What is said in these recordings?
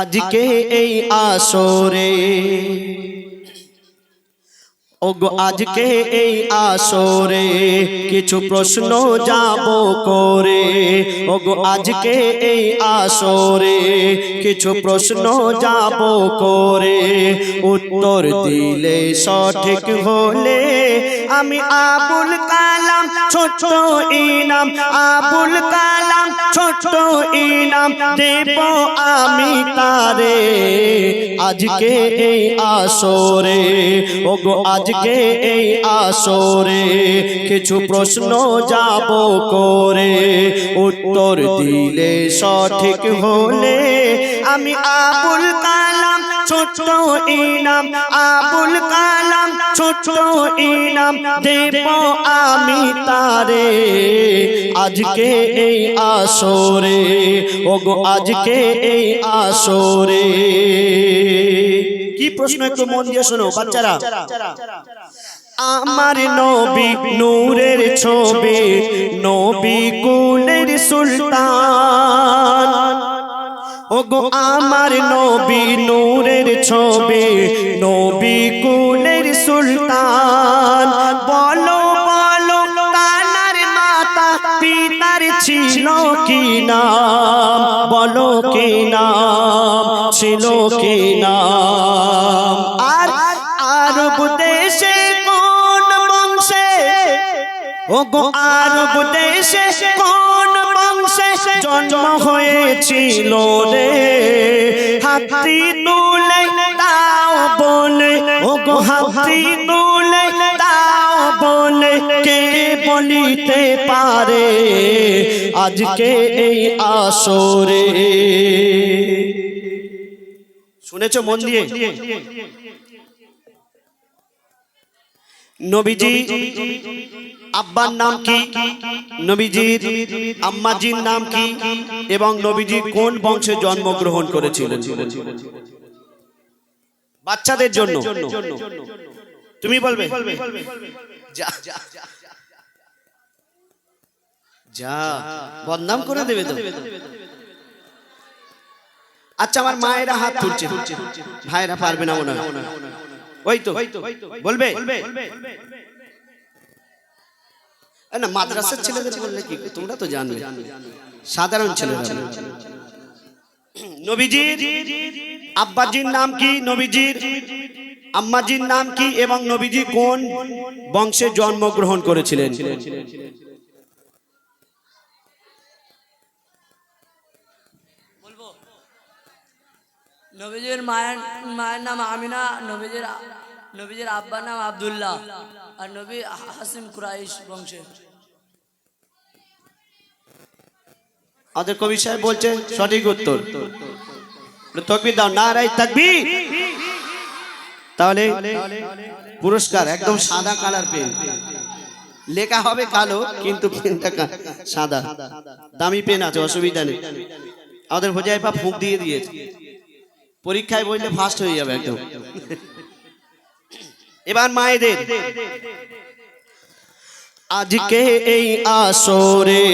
আজকে এই আসরে। ওগো আজকে এই আসরে কিছু প্রশ্ন যাব করে। ওগো আজকে এই আসরে কিছু প্রশ্ন যাব করে। উত্তর দিলে সঠিক হলে আমি আবুল কালাম ছোট ইনাম। আবুল কালাম ছোট ইনাম দেব আমি তারে। আজকে এই আসরে। ওগো আজকে এই আসরে। কিছু প্রশ্ন যাব করে। উত্তর দিলে সঠিক হলে আমি আবুল কালাম ছোট ইনাম, আবুল কালাম ছোট ইনাম, দেব আমি তারে। আজকে এই আসরে, ওগো আজকে এই আসরে। কি প্রশ্ন একটু মন দিয়ে শোনো, বাচ্চারা। আমার নবী নূরের ছবি, নবী কুলের সুলতান। ওগো আমার নবী নূরের ছবি, নবী কুলের সুলতান। বলো বলো, কানার মাতা পিতার ছিল কি নাম? বলো কি নাম? ছিল কি নাম? আর আরব দেশে কোন বংশে? ওগো আরব দেশে কোন বংশে জন্ম হয়েছিল রে। হাতি তুলে তাও বলে, ওগো হাতি তুলে তাও বলে, কে বলিতে পারে আজকে এই আসরে? শুনেছ মন দিয়ে? নবীজি আব্বার নাম কি? নবীজির আম্মাজির নাম কি? এবং নবীজি কোন বংশে জন্মগ্রহণ করেছিলেন? বাচ্চাদের জন্য। তুমি বলবে? যা বদনাম করে দেবে তো। আচ্ছা আমার মায়েরা হাত তুলছে। ভাইরা পারবে না মনে হয়। ওই তো। বলবে? না মাদ্রাসার ছেলেদের বললে কি? তোমরা তো জানবে। সাধারণ ছেলেরা নবীজির আব্বাজির নাম কি? নবীজির আম্মাজির নাম কি? এবং নবীজি কোন বংশে জন্মগ্রহণ করেছিলেন? নবীজির মায়ের মায়ের নাম আমিনা নবীজির নবীজির আব্বার নাম আবদুল্লাহ আর নবী হাসিম কুরাইশ বংশের আমাদের কবি সাহেব বলছে সঠিক উত্তর। তকবির দাও, না রাই থাকবি তাহলে পুরস্কার, একদম সাদা কালার পেন। লেখা হবে কালো, কিন্তু পেনটা সাদা। দামি পেন আছে, অসুবিধা নেই। আমাদের হোজাইপা ফুঁক দিয়ে দিয়েছে। পরীক্ষায় বললে ফার্স্ট হয়ে যাবে একদম। এবার মায়েদের। আজকে এই আসরে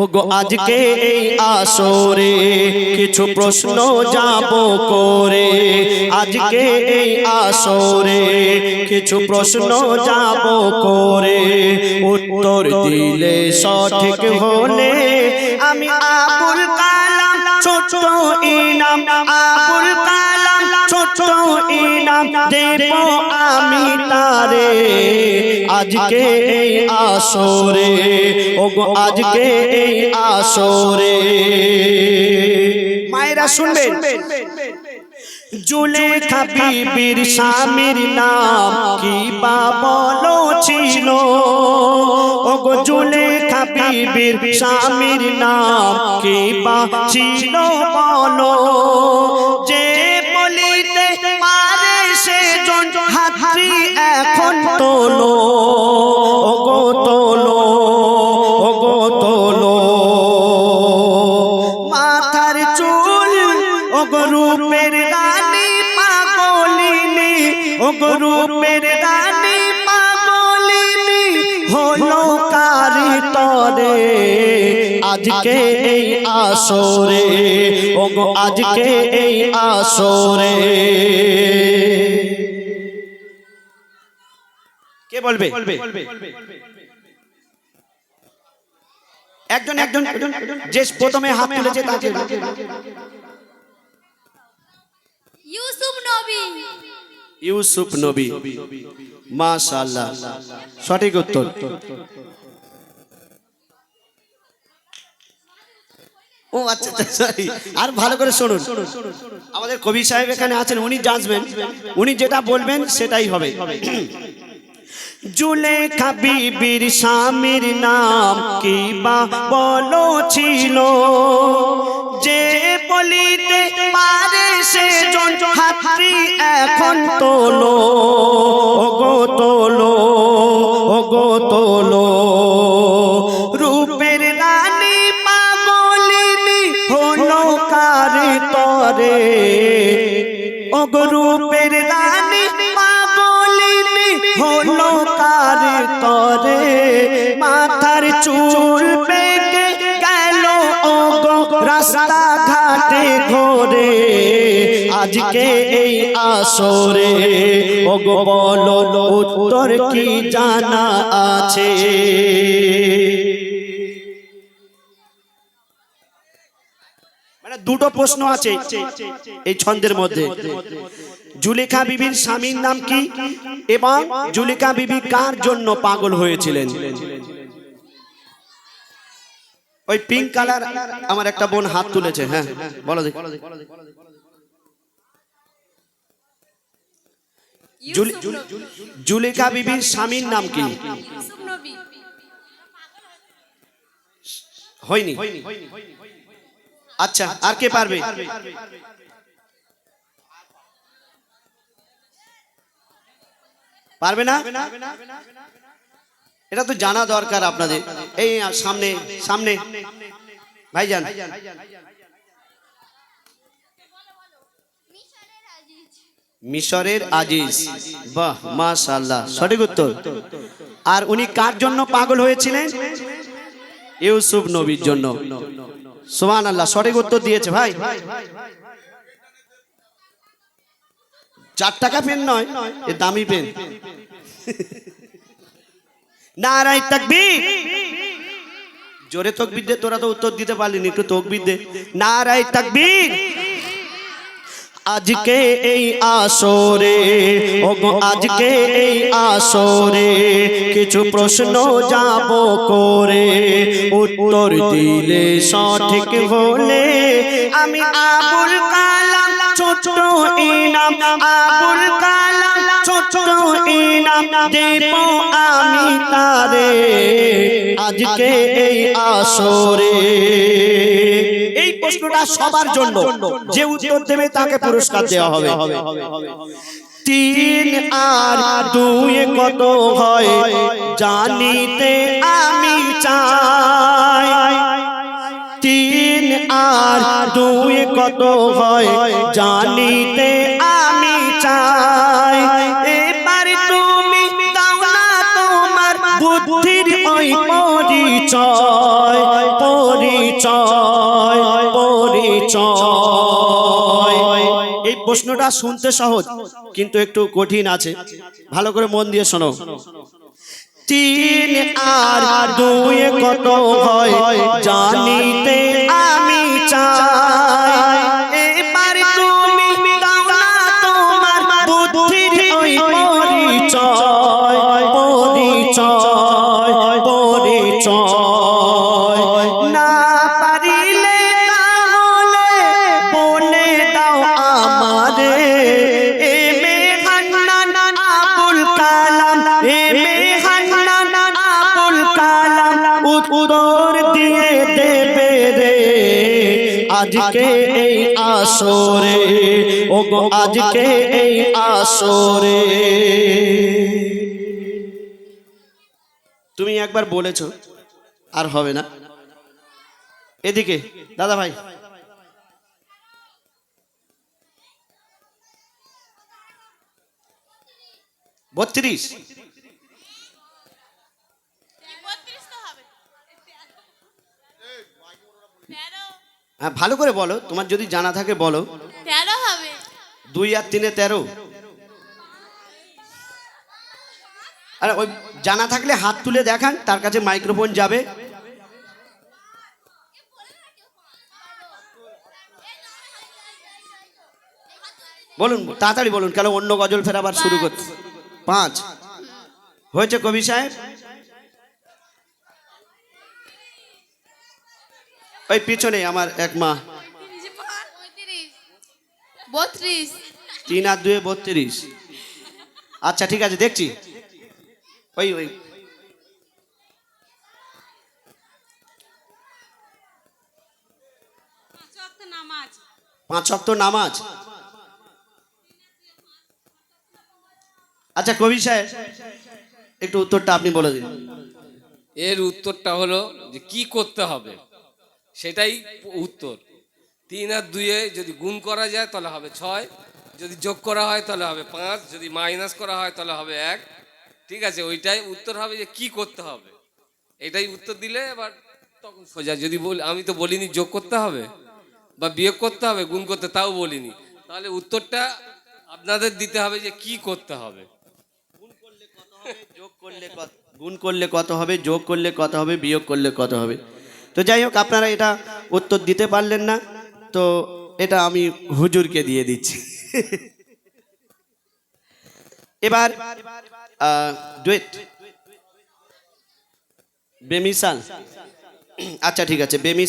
ওগো আজকে এই আসরে কিছু প্রশ্ন যাব করে। আজকে এই আসরে কিছু প্রশ্ন যাব করে। উত্তর দিলে সঠিক হলে আজকে এই আসরে, ওগো আজকে এই আসরে। মায়েরা শুনবেন। জুলেখা বিবির স্বামীর নাম কি বা বলো ছিল? ওগো জুলেখা বিবির স্বামীর নাম কি বা ছিল বলো? যে রূপের রানী পাগলিনী হলো কারি তরে। আজকে এই আসরে, ওগো, আজকে এই আসরে। কে বলবে? একজন একজন, যে প্রথমে হাত তুলেছে তাকে। ইউসুফ নবী। ইউসুফ নবী। মাশাআল্লাহ। সঠিক উত্তর। ও আচ্ছা আচ্ছা আর ভালো করে শুনুন। আমাদের কবি সাহেব এখানে আছেন, উনি জানবেন। উনি যেটা বলবেন সেটাই হবে। জুলেখা বিবির স্বামীর নাম কি বা বলো ছিল? পারে সে হাতটি এখন তোলো। ওগো তোলো ওগো তোলো। রূপের রানী পাগলিনী হলো কারে তরে। ওগো রূপের রানী পাগলিনী হলো কারে তরে। মাথার চুল পেকে রাস্তা ঘাটে ঘোরে, আজকে এই আসরে। ওগো বলো, উত্তর কি জানা আছে? মানে দুটো প্রশ্ন আছে এই ছন্দের মধ্যে। জুলেখা বিবির স্বামীর নাম কি? এবং জুলেখা বিবি কার জন্য পাগল হয়েছিলেন? ওই পিঙ্ক কালার আমার একটা বোন হাত তুলেছে হ্যাঁ। বলো দেখি। জুলেখা বিবির স্বামীর নাম কি? হয়নি। আচ্ছা আর কে পারবে? পারবে না? এটা তো জানা দরকার আপনাদের। এই সামনে সামনে। ভাইজান। মিশরের আজিজ। বাহ, মাশাআল্লাহ। সঠিক উত্তর। আর উনি কার জন্য পাগল হয়েছিলেন? ইউসুফ নবীর জন্য। সুমান আল্লাহ সঠিক উত্তর দিয়েছে ভাই। চার টাকা পেন নয়, এ দামি পেন। নারাই তাকবীর। জোরে তকবির দে, তোরা তো উত্তর দিতে পারলি একটু তকবির দে। নারাই তাকবীর। আজকে এই আসরে, ওগো, আজকে এই আসরে কিছু প্রশ্ন যাব করে। উত্তর দিলে সঠিক বলে, আমি আবুল কালাম ছোট ইনাম, আবুল কালাম। এই এই প্রশ্নটা সবার জন্য। যে উত্তর দেবে তাকে পুরস্কার দেওয়া হবে। তিন আর দুই কত হয়, জানিতে আমি চাই। তিন আর দুই কত হয়, জানিতে আমি চাই। পরিচয় পরিচয় পরিচয়। এই প্রশ্নটা শুনতে সহজ, কিন্তু একটু কঠিন আছে। ভালো করে মন দিয়ে শোনো। তিন আর দুই কত হয়, জানিতে আমি চাই। আজকে এই আসরে ওগো আজকে এই আসরে। তুমি একবার বলেছ আর হবে না। এদিকে দাদা ভাই। বত্রিশ। হ্যাঁ ভালো করে বলো তোমার যদি জানা থাকে বলো। তেরো হবে। দুই আর তিনে তেরো। আর ওই জানা থাকলে হাত তুলে দেখান তার কাছে মাইক্রোফোন যাবে। বলুন তাড়াতাড়ি বলুন কেন অন্য গজল ফের আবার শুরু করতে পাঁচ। হয়েছে কবি সাহেব? ওই পিছনে আমার এক মা। বত্রিশ। তিন আর দুয়ে বত্রিশ। আচ্ছা ঠিক আছে দেখছি। ওই ওই। পাঁচ অক্ত নামাজ। আচ্ছা কবি সাহেব একটু উত্তরটা আপনি বলে দিন। এর উত্তরটা হলো যে কি করতে হবে? সেটাই উত্তর। তিন আর দুইয়ে যদি গুণ করা যায় তাহলে হবে ছয়। যদি যোগ করা হয় তাহলে হবে পাঁচ। যদি মাইনাস করা হয় তাহলে হবে এক। ঠিক আছে, ওইটাই উত্তর হবে যে কি করতে হবে। এটাই উত্তর দিলে এবার তখন সোজা। যদি বলি, আমি তো বলিনি যোগ করতে হবে বা বিয়োগ করতে হবে, গুণ করতে, তাও বলিনি। তাহলে উত্তরটা আপনাদের দিতে হবে যে কি করতে হবে। যোগ করলে গুণ করলে কত হবে, যোগ করলে কত হবে, বিয়োগ করলে কত হবে। তো যাই হোক, আপনারা এটা উত্তর দিতে পারলেন না। তো এটা আমি হুজুরকে দিয়ে দিচ্ছি। এবার ডুয়েট। বেমিসাল। আচ্ছা ঠিক আছে, বেমিসাল।